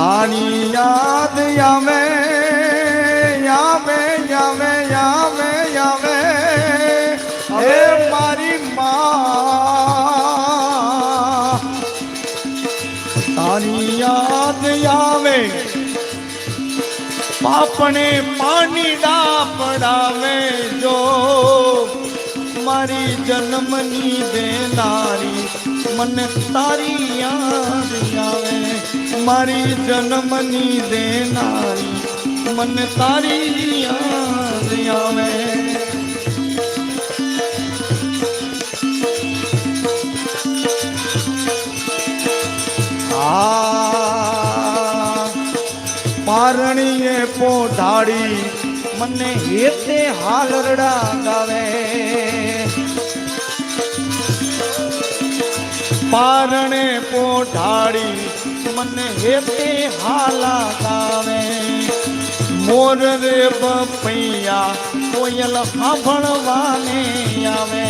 તારી યાદ આવે આવે આવે આવે આવે હવે મારી માં તારી યાદ આવે પાપણે પાણી ના પડાવે જો. મારી જન્મની દેનારી મને તારી યાદ આવે. મારી જન્મની દેનારી મને તારી યાદ આવે. પારણીએ પોઢાડી મને હેતે હાલરડા ગાવે પારણે પોઢાડી, મને હેતે હાલા ગાવે મોર રે બપૈયા કોયલ સાંભળવાને આવે.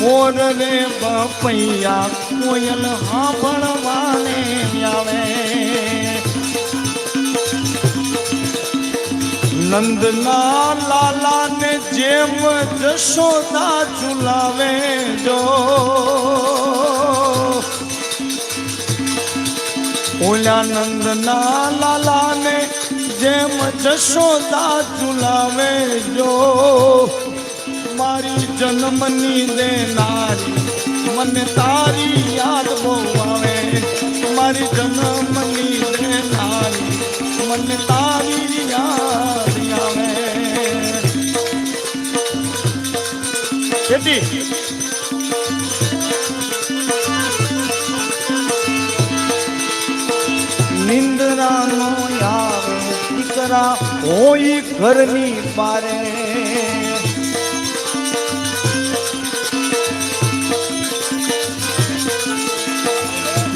મોર રે બપૈયા કોયલ સાંભળવાને આવે. નંદના લાલા ને જેમ જશોદા ઝુલાવે જો ઓલા ના લાલા ને જેમ જશોદા ઝુલાવે જો. મારી જન્મની દેનારી, મને તારી યાદ બહુ આવે મારી જન્મની દેનારી, મને તારી યાદ આવે. કેટલી આવે દીકરા હોય ઘરની બારે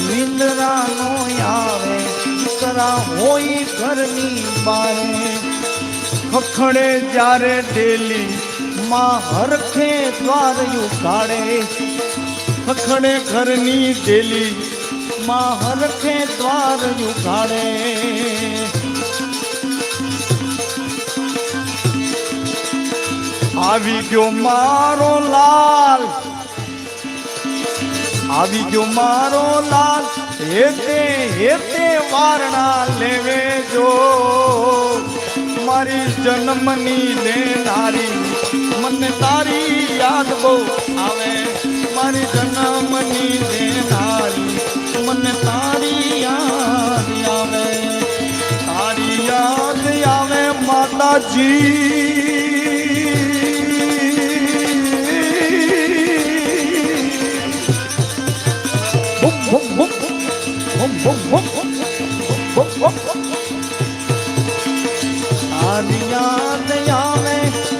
નિંદ્રાનો આવે દીકરા હોય ઘરની પારે. ખખડે જ્યારે ડેલી માં હરખે દ્વાર ઉઘાડે ખખડે ઘરની ડેલી માં હરખે દ્વાર ઉઘાડે. આવી ગયો મારો લાલ. આવી ગયો મારો લાલ. હેતે હેતે વારણા લેવે જો. મારી જન્મની દેનારી મને તારી યાદ બહુ આવે. મારી જન્મની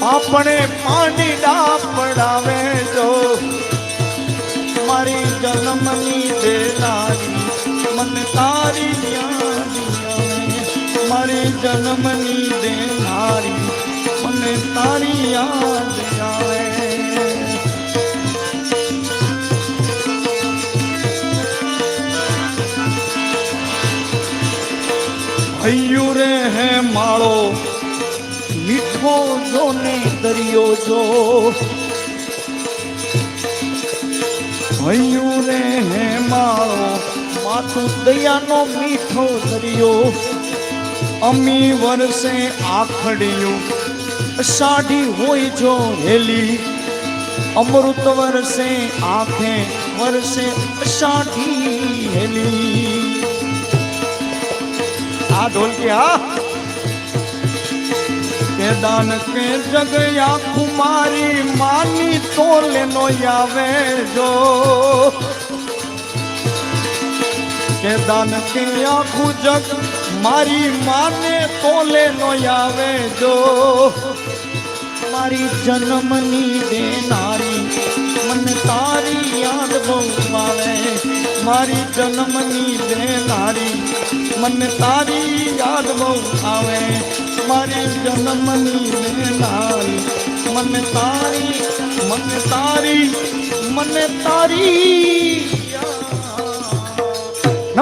આપણે પાણી પડાવે જો મારી જન્મની દેનારી મને તારી આવે મારી જન્મની દેનારી મને તારી યાદ આવે. હૈયું રે હે માળો, મીઠો જો ને દરિયો જો. હૈયું રે હે માળો, માથું દયાનો મીઠો દરિયો. અમી વરસે આખડ્યું. સાડી હોય જો હેલી અમૃત વરસે આંખે વરસે સાડી હેલી આ ઢોલકી, હા. કે દાન કે જગયા કુમારી માની તોલે નો આવે જો. કે દાન કે આખું જગ મારી માને તોલે નો આવે જો. મારી જન્મની દેનારી મને તારી યાદ બહુ આવે મારી જન્મની દેનારી મને તારી યાદ બહુ આવે મારી જન્મની દેનારી મને તારી મને તારી મને તારી